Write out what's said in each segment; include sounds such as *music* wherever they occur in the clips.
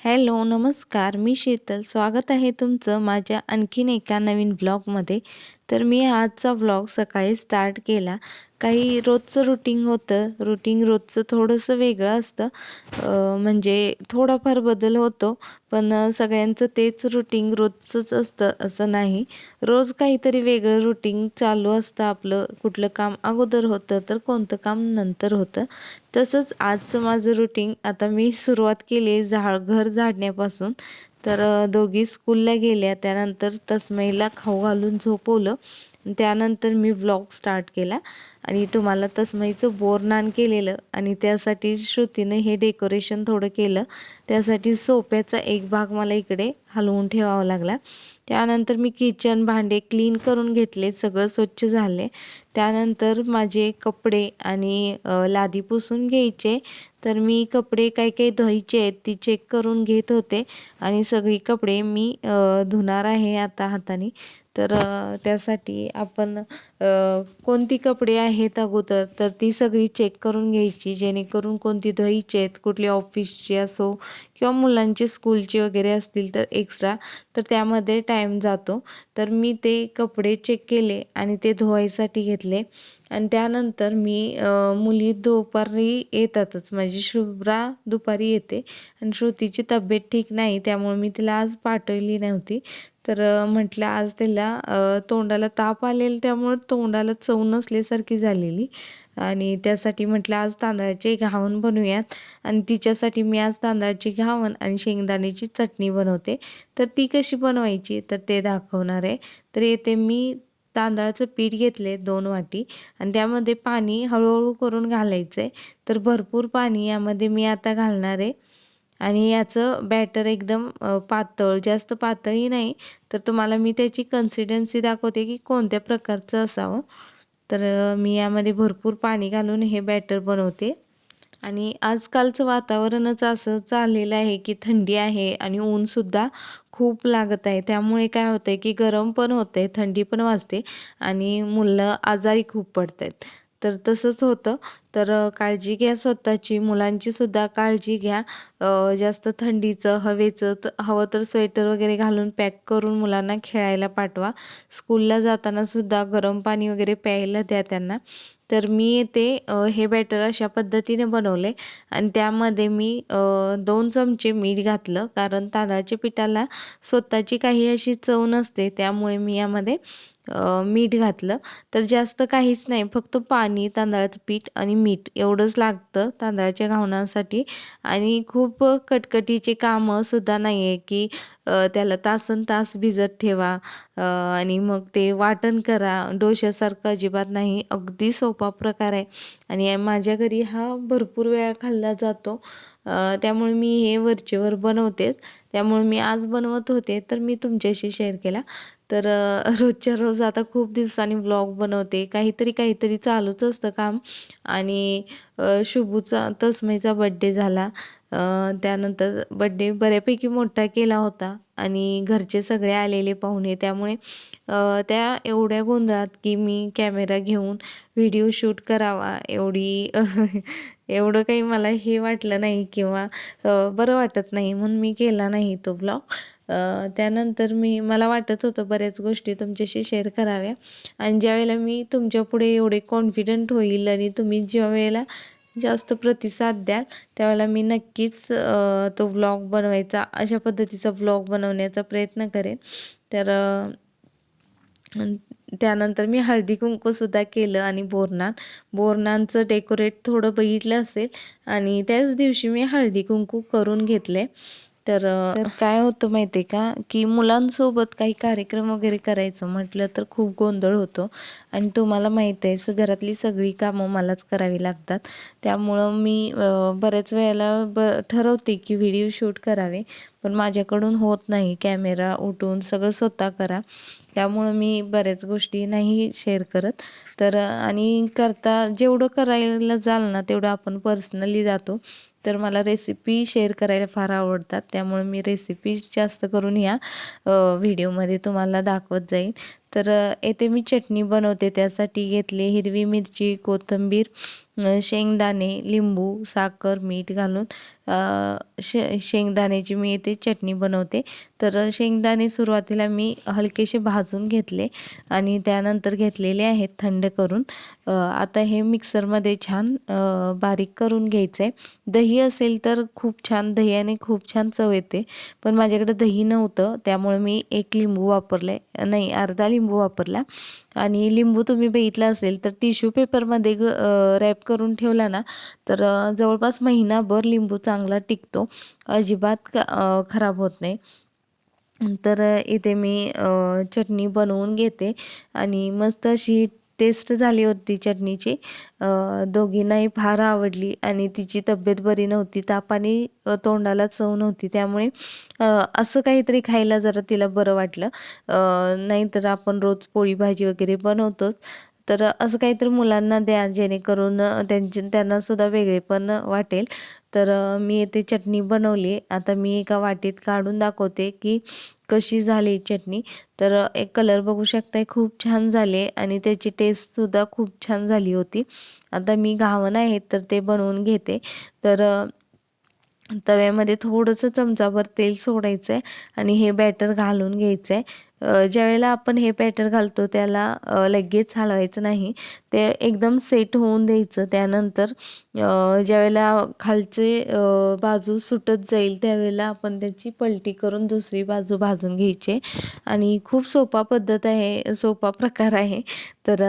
Hello नमस्कार. मी शीतल. स्वागत आहे तुमचं माझ्या आणखीन एका नवीन ब्लॉगमध्ये. तर मी आजचा ब्लॉग सकाळी स्टार्ट केला. काही रोजचं रुटीन होतं. रुटीन रोजचं थोडंसं वेगळं असतं. म्हणजे थोडाफार बदल होतो. पण सगळ्यांचं तेच रुटीन रोजचंच असतं असं नाही. रोज काहीतरी वेगळं रुटीन चालू असतं आपलं. कुठलं काम अगोदर होतं तर कोणतं काम नंतर होतं. तसंच आजचं माझं रुटीन आता मी सुरुवात केली झाड घर झाडण्यापासून. तर दोघी स्कूलला गेल्या. त्यानंतर तस्मईला खाऊ घालून झोपवलं. त्यानंतर मी व्लॉग स्टार्ट केला. आणि तुम्हाला तसमईचं बोरनान केलेलं. आणि त्यासाठी श्रुतीनं हे डेकोरेशन थोडं केलं. त्यासाठी सोप्याचा एक भाग मला इकडे हलवून ठेवावा लागला. त्यानंतर मी किचन भांडे क्लीन करून घेतले. सगळं स्वच्छ झाले. त्यानंतर माझे कपडे आणि लादी पुसून घ्यायचे. तर मी कपडे काही काही धुवायचे आहेत ती चेक करून घेत होते. आणि सगळी कपडे मी धुणार आहे आता हाताने. तर त्यासाठी आपण कोणती कपडे आहेत अगोदर तर ती सगळी चेक करून घ्यायची जेणेकरून कोणती धुवायची आहेत कुठली ऑफिसची असो किंवा मुलांची स्कूलची वगैरे असतील तर एक्स्ट्रा तर त्यामध्ये टाईम जातो. तर मी ते कपडे चेक केले आणि ते धुवायसाठी घेतले. आणि त्यानंतर मी मुली दुपारी येतातच. माझी शुभ्रा दुपारी येते आणि श्रुतीची तब्येत ठीक नाही त्यामुळे मी तिला आज पाठवली नव्हती. तर म्हटलं आज त्याला तोंडाला ताप आलेलं त्यामुळं तोंडाला चव नसल्यासारखी झालेली. आणि त्यासाठी म्हटलं आज तांदळाचे घावण बनवूयात. आणि तिच्यासाठी मी आज तांदळाची घावण आणि शेंगदाण्याची चटणी बनवते. तर ती कशी बनवायची? तर ते दाखवणार आहे. तर येते मी तांदळाचं पीठ घेतले दोन वाटी. आणि त्यामध्ये पाणी हळूहळू करून घालायचं आहे तर भरपूर पाणी यामध्ये मी आता घालणार आहे. आणि याचं बॅटर एकदम पातळ जास्त पातळही नाही. तर तुम्हाला मी त्याची कन्सिस्टन्सी दाखवते की कोणत्या प्रकारचं असावं. तर मी यामध्ये भरपूर पाणी घालून हे बॅटर बनवते. आणि आजकालचं वातावरणच असं चाललेलं आहे की थंडी आहे आणि ऊनसुद्धा खूप लागत आहे. त्यामुळे काय होतं आहे की गरम पण होतं आहे थंडी पण वाजते आणि मुलं आजारी खूप पडत आहेत तर तसंच होतं. तर काळजी घ्या स्वतःची. मुलांचीसुद्धा काळजी घ्या. जास्त थंडीचं हवेचं तर हवं तर स्वेटर वगैरे घालून पॅक करून मुलांना खेळायला पाठवा. स्कूलला जाताना सुद्धा गरम पाणी वगैरे प्यायला द्या त्यांना. तर मी ते हे बॅटर अशा पद्धतीने बनवले. आणि त्यामध्ये मी दोन चमचे मीठ घातलं. कारण तांदळाच्या पिठाला स्वतःची काही अशी चव नसते. त्यामुळे मी यामध्ये मीठ घातलं. तर जास्त काहीच नाही. फक्त पाणी तांदळाचं पीठ आणि मीठ एवढंच लागतं तांदळाच्या घावणासाठी. आणि खूप कटकटीचे कामंसुद्धा नाही आहे की त्याला तासन तास भिजत ठेवा आणि मग ते वाटण करा. डोश्यासारखं अजिबात नाही अगदी सोपा प्रकार आहे. आणि माझ्या घरी हा भरपूर वेळा खाल्ला जातो. त्यामुळे मी हे वरचेवर बनवतेच. त्यामुळे मी आज बनवत होते तर मी तुमच्याशी शेअर केला. तर रोजच्या रोज आता खूप दिवसांनी व्लॉग बनवते. काहीतरी काहीतरी चालूच असतं काम. आणि शुभूचा तस्मईचा बड्डे झाला. त्यानंतर बड्डे बऱ्यापैकी मोठा केला होता. आणि घरचे सगळे आलेले पाहुणे. त्यामुळे त्या एवढ्या गोंधळात की मी कॅमेरा घेऊन व्हिडिओ शूट करावा एवढी *laughs* एवढं काही मला हे वाटलं नाही किंवा बरं वाटत नाही म्हणून मी केला नाही तो ब्लॉग. त्यानंतर मी मला वाटत होतं बऱ्याच गोष्टी तुमच्याशी शेअर कराव्या. आणि ज्यावेळेला मी तुमच्यापुढे एवढे कॉन्फिडंट होईल आणि तुम्ही ज्यावेळेला जास्त प्रतिसाद द्याल त्यावेळेला मी नक्कीच तो ब्लॉग बनवायचा अशा पद्धतीचा ब्लॉग बनवण्याचा प्रयत्न करेन. तर त्यानंतर मी हळदी कुंकूसुद्धा केलं आणि बोरनान. बोरणांचं डेकोरेट थोडं बघितलं असेल आणि त्याच दिवशी मी हळदी कुंकू करून घेतले. तर तर काय होतं माहिती आहे का? की मुलांसोबत काही कार्यक्रम वगैरे करायचं म्हटलं तर खूप गोंधळ होतो. आणि तुम्हाला माहीत आहे स घरातली सगळी कामं मलाच करावी लागतात. त्यामुळं मी बऱ्याच वेळेला ब ठरवते की व्हिडिओ शूट करावे. पण माझ्याकडून होत नाही. कॅमेरा उठून सगळं स्वतः करा. त्यामुळं मी बऱ्याच गोष्टी नाही शेअर करत. तर आणि करता जेवढं करायला जाल ना तेवढं आपण पर्सनली जातो. तर मला रेसिपी शेअर करायला फार आवडतात. त्यामुळे मी रेसिपी जास्त करून ह्या व्हिडिओमध्ये तुम्हाला दाखवत जाईन. तर येथे मी चटणी बनवते. त्यासाठी घेतले हिरवी मिरची कोथिंबीर शेंगदाणे लिंबू साखर मीठ घालून शे शेंगदाण्याची मी येथे चटणी बनवते. तर शेंगदाणे सुरुवातीला मी हलकेसे भाजून घेतले आणि त्यानंतर घेतलेले आहेत थंड करून. आता हे मिक्सरमध्ये छान बारीक करून घ्यायचं आहे दही असेल तर खूप छान दह्याने खूप छान चव येते. पण माझ्याकडे दही नव्हतं त्यामुळे मी एक लिंबू वापरले. नाही अर्धा लिंबू लिंबू वापरला. आणि लिंबू तुम्ही बघितला असेल तर टिश्यू पेपरमध्ये ग रॅप करून ठेवला ना तर जवळपास महिनाभर लिंबू चांगला टिकतो. अजिबात खराब होत नाही. तर इथे मी चटणी बनवून घेते. आणि मस्त अशी टेस्ट झाली होती चटणीची. दोघींनाही फार आवडली आणि तिची तब्येत बरी नव्हती. तापाने तोंडाला चव नव्हती. त्यामुळे असं काहीतरी खायला जरा तिला बरं वाटलं. नाहीतर आपण रोज पोळी भाजी वगैरे बनवतोच. तर असं काहीतरी मुलांना द्या जेणेकरून अ, त्यांनासुद्धा वेगळे पण वाटेल. तर मी येथे चटणी बनवली. आता मी एका वाटीत काढून दाखवते की कशी झाली चटणी. तर एक कलर बघू शकताय खूप छान झाले आणि त्याची टेस्टसुद्धा खूप छान झाली होती. आता मी घावण आहे तर ते बनवून घेते. तर तव्यामध्ये थोडंसं चमचाभर तेल सोडायचं आहे आणि हे बॅटर घालून घ्यायचं आहे ज्यावेळेला आपण हे पॅटर घालतो त्याला लगेच हलवायचं नाही. ते एकदम सेट होऊन द्यायचं. त्यानंतर ज्यावेळेला खालचे बाजू सुटत जाईल त्यावेळेला आपण त्याची पलटी करून दुसरी बाजू भाजून घ्यायची. आणि खूप सोपा पद्धत आहे सोपा प्रकार आहे. तर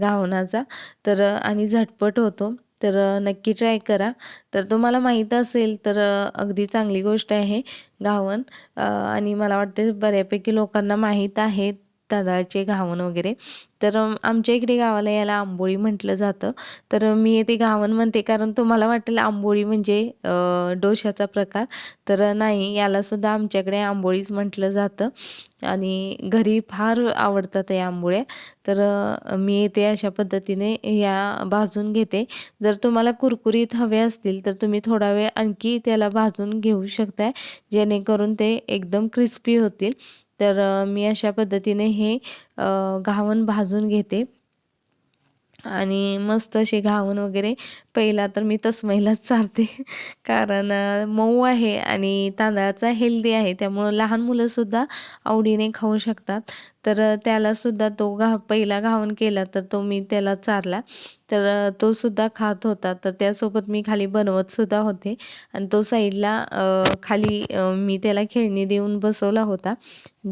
गावनाचा घावणाचा तर आणि झटपट होतो. तर नक्की ट्राय करा. तर तुम्हाला माहीत असेल तर अगदी चांगली गोष्ट आहे घावन. आणि मला वाटते बऱ्यापैकी लोकांना माहीत आहे तांदळाचे घावन वगैरे. तर आमच्या इकडे गावाला याला आंबोळी म्हटलं जातं. तर मी ते घावन म्हणते कारण तुम्हाला वाटेल आंबोळी म्हणजे डोशाचा प्रकार. तर नाही यालासुद्धा आमच्याकडे आंबोळीच म्हटलं जातं. आणि घरी फार आवडतात या आंबोळ्या. तर मी ते अशा पद्धतीने या भाजून घेते. जर तुम्हाला कुरकुरीत हवे असतील तर तुम्ही थोडा वेळ आणखी त्याला भाजून घेऊ शकताय. जेणेकरून ते एकदम क्रिस्पी होतील. तर मी अशा पद्धतीने हे घावन भाजून भाजून घेते. आणि मस्त असे घावन वगैरे पहिला तर मी तसमैलाच चारते. कारण मऊ आहे आणि तांदळाचा हेल्दी आहे. त्यामुळं लहान मुलंसुद्धा आवडीने खाऊ शकतात. तर त्यालासुद्धा तो घा पहिला घावन केला तर तो मी त्याला चारला. तर तो सुद्धा खात होता. तर त्यासोबत मी खाली बनवतसुद्धा होते. आणि तो साईडला खाली मी त्याला खेळणी देऊन बसवला होता.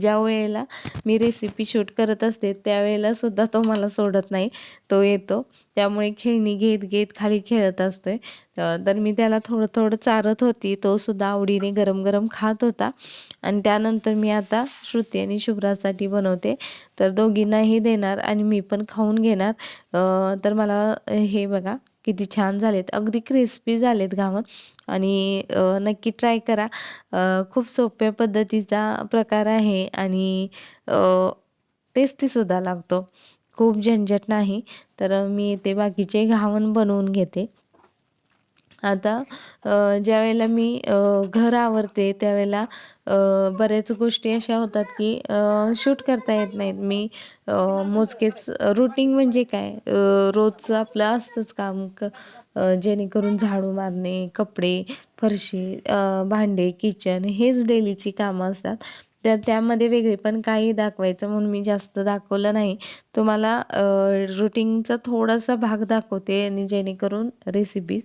ज्या वेळेला मी रेसिपी शूट करत असते त्यावेळेला सुद्धा तो मला सोडत नाही. तो येतो. त्यामुळे खेळणी घेत घेत खाली खेळत असतोय. तर मी त्याला थोडं थोडं चारत होती. तो सुद्धा आवडीने गरम गरम खात होता. आणि त्यानंतर मी आता श्रुती आणि शुभ्रासाठी बनवते. तर दोघींनाही देणार आणि मी पण खाऊन घेणार. तर मला हे बघा किती छान झालेत. अगदी क्रिस्पी झालेत घावन आणि नक्की ट्राय करा. खूप सोप्या पद्धतीचा प्रकार आहे आणि टेस्टीसुद्धा लागतो. खूप झंझट नाही. तर मी ते बाकीचे घावन बनवून घेते. आता ज्यावेळेला मी घर आवरते त्यावेळेला बऱ्याच गोष्टी अशा होतात की शूट करता येत नाहीत. मी मोजकेच रुटीन म्हणजे काय? रोजचं आपलं असतंच काम क जेणेकरून झाडू मारणे कपडे फरशी भांडे किचन हेच डेलीची कामं असतात. तर त्यामध्ये वेगळे पण काही दाखवायचं म्हणून मी जास्त दाखवलं नाही. तुम्हाला रुटीनचा थोडासा भाग दाखवते आणि जेणेकरून रेसिपीज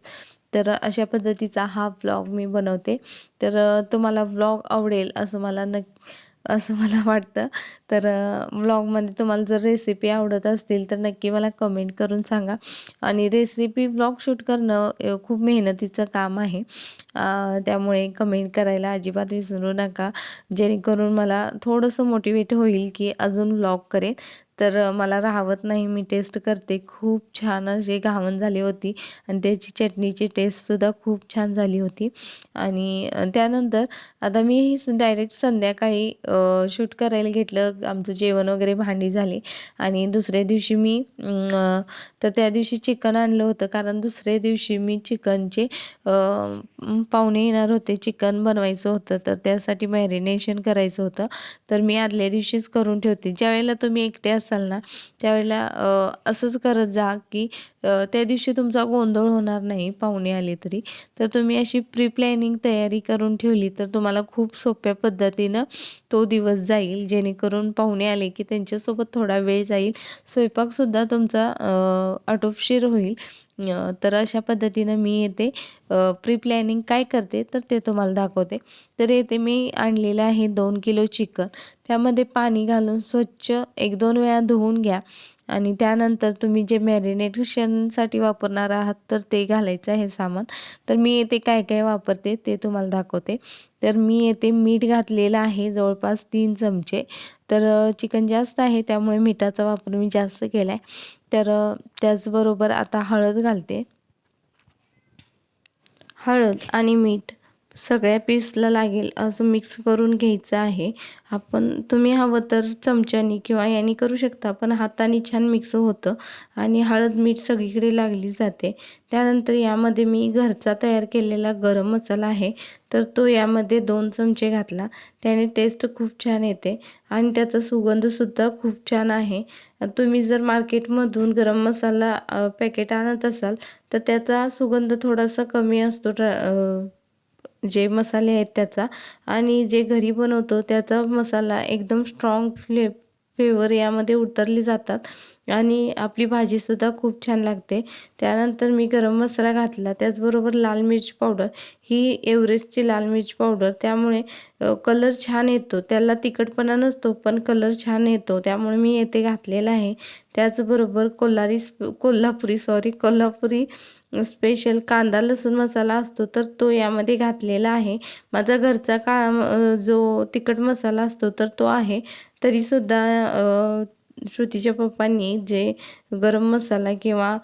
तर अशा पद्धतीचा हा व्लॉग मी बनवते. तर तुम्हाला व्लॉग आवडेल असं मला नक् असं मला वाटतं. तर व्लॉगमध्ये तुम्हाला जर रेसिपी आवडत असतील तर नक्की मला कमेंट करून सांगा. आणि रेसिपी व्लॉग शूट करणं खूप मेहनतीचं काम आहे. त्यामुळे कमेंट करायला अजिबात विसरू नका. जेणेकरून मला थोडंसं मोटिवेट होईल की अजून व्लॉग करेन. तर मला राहवत नाही मी टेस्ट करते. खूप छान असे घावन झाली होती. आणि त्याची चटणीची टेस्टसुद्धा खूप छान झाली होती. आणि त्यानंतर आता मी डायरेक्ट संध्याकाळी शूट करायला घेतलं. आमचं जेवण वगैरे भांडी झाली. आणि दुसऱ्या दिवशी मी तर त्या दिवशी चिकन आणलं होतं. कारण दुसऱ्या दिवशी मी चिकनचे पाहुणे येणार होते. चिकन बनवायचं होतं. तर त्यासाठी मॅरिनेशन करायचं होतं. तर मी आदल्या दिवशीच करून ठेवते. ज्यावेळेला तुम्ही एकटे असाल ना त्यावेळेला असंच करत जा की त्या दिवशी तुमचा गोंधळ होणार नाही. पाहुणे आले तरी. तर तुम्ही अशी प्री प्लॅनिंग तयारी करून ठेवली तर तुम्हाला खूप सोप्या पद्धतीनं तो दिवस जाईल. जेणेकरून पाहुणे आले की त्यांच्यासोबत थोडा वेळ जाईल. स्वयंपाकसुद्धा तुमचा आटोपशीर होईल. तर अशा पद्धतीनं मी येते. प्री प्लॅनिंग काय करते तर ते तुम्हाला दाखवते. तर येथे मी आणलेलं आहे दोन किलो चिकन. त्यामध्ये पाणी घालून स्वच्छ एक दोन वेळा धुवून घ्या. आणि त्यानंतर तुम्ही जे मॅरिनेशनसाठी वापरणार आहात तर ते घालायचं आहे सामान. तर मी येते काय काय वापरते ते तुम्हाला दाखवते. तर मी येथे मीठ घातलेलं आहे जवळपास तीन चमचे. तर चिकन जास्त आहे त्यामुळे मिठाचा वापर मी जास्त केला आहे तर त्याचबरोबर आता हळद घालते. हळद आणि मीठ. सगळ्या पीसला लागेल असं मिक्स करून घ्यायचं आहे. आपण तुम्ही हवं तर चमच्यानी किंवा याने करू शकता पण हाताने छान मिक्स होतं आणि हळद मीठ सगळीकडे लागली जाते. त्यानंतर यामध्ये मी घरचा तयार केलेला गरम मसाला आहे. तर तो यामध्ये दोन चमचे घातला. त्याने टेस्ट खूप छान येते आणि त्याचा सुगंधसुद्धा खूप छान आहे. तुम्ही जर मार्केटमधून गरम मसाला पॅकेट आणत असाल तर त्याचा सुगंध थोडासा कमी असतो जे मसाले आहेत त्याचा आणि जे घरी बनवतो त्याचा मसाला एकदम स्ट्रॉंग फ्ले फ्लेवर यामध्ये उतरली जातात. आणि आपली भाजीसुद्धा खूप छान लागते. त्यानंतर मी गरम मसाला घातला. त्याचबरोबर लाल मिरची पावडर. ही एव्हरेस्टची लाल मिरची पावडर. त्यामुळे कलर छान येतो. त्याला तिखटपणा नसतो पण कलर छान येतो. त्यामुळे मी येथे घातलेला आहे. त्याचबरोबर कोल्हारी कोल्हापुरी सॉरी कोल्हापुरी स्पेशल कांदा लसूण मसाला असतो तर तो यामध्ये घातलेला आहे. माझा घरचा काळा जो तिखट मसाला असतो तर तो आहे. तरीसुद्धा श्रुतीच्या पप्पांनी जे गरम मसाला किंवा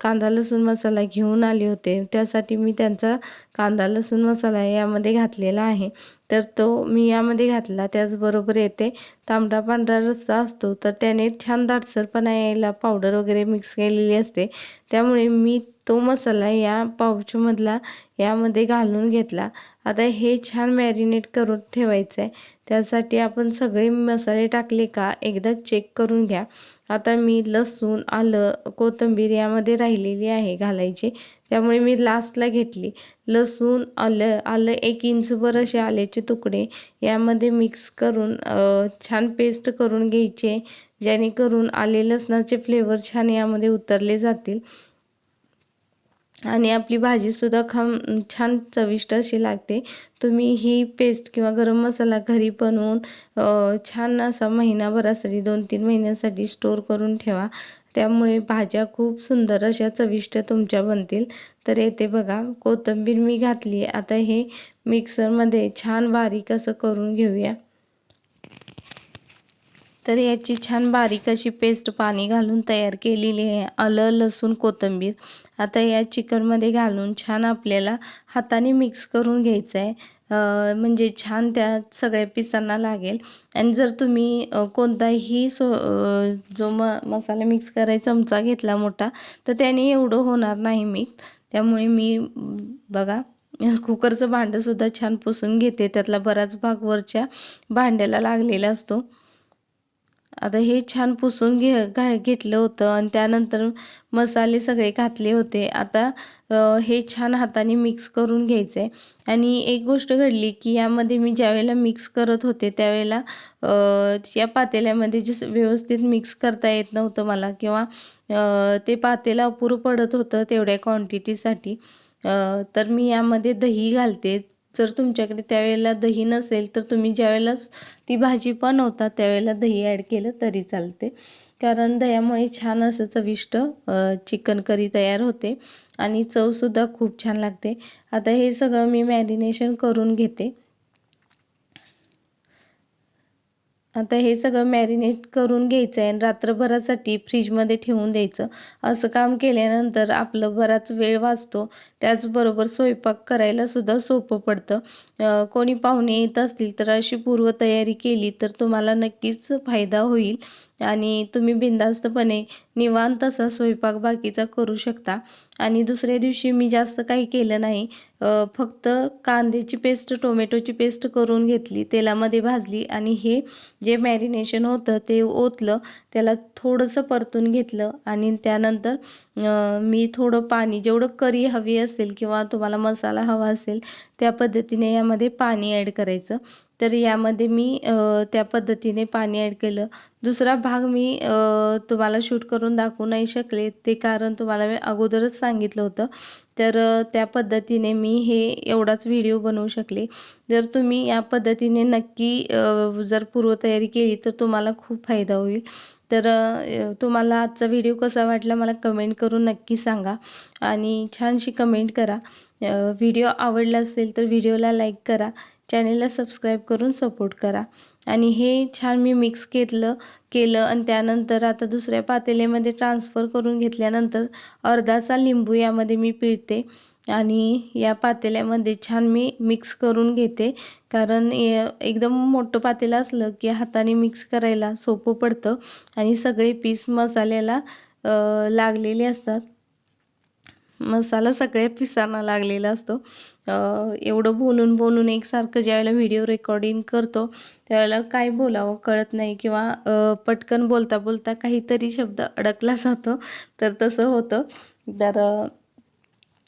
कांदा लसूण मसाला घेऊन आले होते त्यासाठी मी त्यांचा कांदा लसूण मसाला यामध्ये घातलेला आहे. तर तो मी यामध्ये घातला त्याचबरोबर येते तांबडा पांढरा रस्सा असतो तर त्याने छान दाटसरपणा यायला पावडर वगैरे मिक्स केलेली असते. त्यामुळे मी तो मसाला या पावचमधला यामध्ये घालून घेतला. आता हे छान मॅरिनेट करून ठेवायचं आहे त्यासाठी आपण सगळे मसाले टाकले का एकदा चेक करून घ्या. आता मी लसूण आलं कोथिंबीर यामध्ये राहिलेली आहे घालायची. त्यामुळे मी लास्टला घेतली. लसूण आलं आलं एक इंचभर असे आल्याचे तुकडे यामध्ये मिक्स करून छान पेस्ट करून घ्यायचे. जेणेकरून आले लसणाचे फ्लेवर छान यामध्ये उतरले जातील. आणि आपली भाजीसुद्धा खाम छान चविष्ट अशी लागते. तुम्ही ही पेस्ट किंवा गरम मसाला घरी बनवून छान असा महिनाभरासाठी दोन तीन महिन्यासाठी स्टोर करून ठेवा. त्यामुळे भाज्या खूप सुंदर अशा चविष्ट तुमच्या बनतील. तर येते बघा कोथिंबीर मी घातली. आता हे मिक्सरमध्ये छान बारीक असं करून घेऊया. तर याची छान बारीक अशी पेस्ट पाणी घालून तयार केलेली आहे. आलं लसूण कोथिंबीर. आता या चिकनमध्ये घालून छान आपल्याला हाताने मिक्स करून घ्यायचं आहे. म्हणजे छान त्या सगळ्या पिसांना लागेल. आणि जर तुम्ही कोणताही सो जो म मसाला मिक्स करायचा चमचा घेतला मोठा तर त्याने एवढं होणार नाही मिक्स त्यामुळे मी बघा कुकरचं भांडंसुद्धा छान पुसून घेते. त्यातला बराच भाग वरच्या भांड्याला लागलेला असतो. आता हे छान पुसून घे घा घेतलं होतं आणि त्यानंतर मसाले सगळे घातले होते. आता हे छान हाताने मिक्स करून घ्यायचं आहे आणि एक गोष्ट घडली की यामध्ये मी ज्यावेळेला मिक्स करत होते त्यावेळेला या पातेल्यामध्ये जे व्यवस्थित मिक्स करता येत नव्हतं मला किंवा ते पातेला अपुरं पडत होतं तेवढ्या क्वांटिटीसाठी तर मी यामध्ये दही घालते. जर तुमच्याकडे त्यावेळेला दही नसेल तर तुम्ही ज्यावेळेला ती भाजी बनवता त्यावेळेला दही ॲड केलं तरी चालते. कारण दह्यामुळे छान असं चविष्ट चिकन करी तयार होते आणि चवसुद्धा खूप छान लागते. आता हे सगळं मी मॅरिनेशन करून घेते. आता हे सगळं मॅरिनेट करून घ्यायचं आहे आणि रात्रभरासाठी फ्रीजमध्ये ठेवून द्यायचं. असं काम केल्यानंतर आपलं बराच वेळ वाचतो. त्याचबरोबर स्वयंपाक करायला सुद्धा सोपं पडतं. कोणी पाहुणे येत असतील तर अशी पूर्वतयारी केली तर तुम्हाला नक्कीच फायदा होईल. आणि तुम्ही बिनधास्तपणे निवांत असा स्वयंपाक बाकीचा करू शकता. आणि दुसऱ्या दिवशी मी जास्त काही केलं नाही. फक्त कांद्याची पेस्ट टोमॅटोची पेस्ट करून घेतली तेलामध्ये भाजली आणि हे जे मॅरिनेशन होतं ते ओतलं त्याला थोडंसं परतून घेतलं आणि त्यानंतर मी थोडं पाणी जेवढं करी हवी असेल किंवा तुम्हाला मसाला हवा असेल त्या पद्धतीने यामध्ये पाणी ॲड करायचं. तर यामध्ये मी त्या पद्धतीने पाणी ॲड केलं. दुसरा भाग मी तुम्हाला शूट करून दाखवू नाही शकले ते कारण तुम्हाला मी अगोदरच सांगितलं होतं. तर त्या पद्धतीने मी हे एवढाच व्हिडिओ बनवू शकले. जर तुम्ही या पद्धतीने नक्की जर पूर्वतयारी केली तर तुम्हाला खूप फायदा होईल. तर तुम्हाला आजचा व्हिडिओ कसा वाटला मला कमेंट करून नक्की सांगा आणि छानशी कमेंट करा. व्हिडिओ आवडला असेल तर व्हिडिओला लाईक करा चॅनेलला सबस्क्राईब करून सपोर्ट करा. आणि हे छान मी मिक्स घेतलं केलं आणि त्यानंतर आता दुसऱ्या पातेल्यामध्ये ट्रान्सफर करून घेतल्यानंतर अर्धाचा लिंबू यामध्ये मी पिळते. आणि या पातेल्यामध्ये छान मी मिक्स करून घेते. कारण एकदम मोठं पातेलं असलं की हाताने मिक्स करायला सोपं पडतं आणि सगळे पीस मसाल्याला लागलेले असतात. मसाला सगळ्या पिसांना लागलेला असतो. एवढं बोलून बोलून एकसारखं ज्यावेळेला व्हिडिओ रेकॉर्डिंग करतो त्यावेळेला काय बोलावं कळत नाही किंवा पटकन बोलता बोलता काहीतरी शब्द अडकला जातो. तर तसं होतं. तर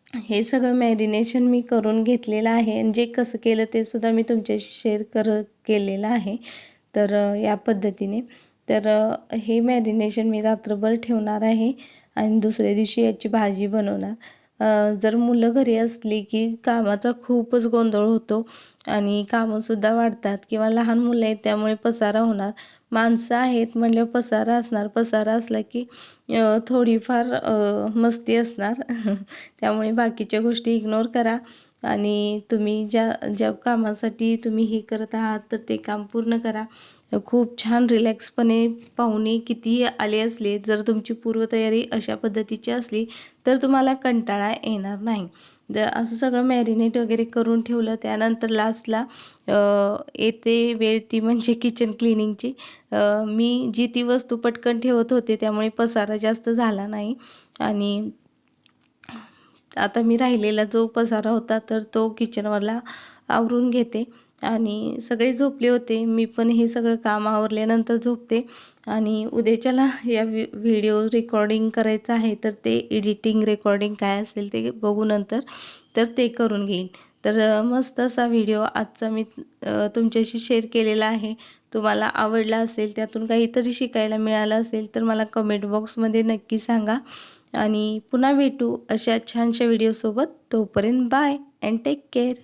हे सगळं मॅरिनेशन मी करून घेतलेलं आहे आणि जे कसं केलं ते सुद्धा मी तुमच्याशी शेअर कर केलेलं आहे. तर या पद्धतीने. तर हे मॅरिनेशन मी रात्रभर ठेवणार आहे आणि दुसऱ्या दिवशी याची भाजी बनवणार. जर मुलं घरी असली की कामाचा खूपच गोंधळ होतो आणि कामंसुद्धा वाढतात. किंवा लहान मुलं आहेत त्यामुळे पसारा होणार. माणसं आहेत म्हणल्यावर पसारा असणार. पसारा असला की थोडीफार मस्ती असणार. *laughs* त्यामुळे बाकीच्या गोष्टी इग्नोर करा. आणि तुम्ही ज्या ज्या कामासाठी तुम्ही हे करत आहात तर ते काम पूर्ण करा. खूप छान रिलॅक्सपणे पाहुणे कितीही आले असले जर तुमची पूर्वतयारी अशा पद्धतीची असली तर तुम्हाला कंटाळा येणार नाही. द असं सगळं मॅरिनेट वगैरे करून ठेवलं. त्यानंतर लास्टला येते वेळ ती म्हणजे किचन क्लिनिंगची मी जी ती वस्तू पटकन ठेवत होते त्यामुळे पसारा जास्त झाला नाही. आणि आता मी राहिलेला जो पसारा होता तर तो किचनवरला आवरून घेते. आणि सगळे झोपले होते. मी पण हे सगळं काम आवरल्यानंतर झोपते. आणि उद्याच्याला या वि व्हिडिओ रेकॉर्डिंग करायचं आहे तर ते एडिटिंग रेकॉर्डिंग काय असेल ते बघू नंतर. तर ते करून घेईन. तर मस्त असा व्हिडिओ आजचा मी तुमच्याशी शेअर केलेला आहे. तुम्हाला आवडला असेल त्यातून काहीतरी शिकायला मिळालं असेल तर मला कमेंट बॉक्समध्ये नक्की सांगा. आणि पुन्हा भेटू अशा छानशा व्हिडिओसोबत तोपर्यंत बाय अँड टेक केअर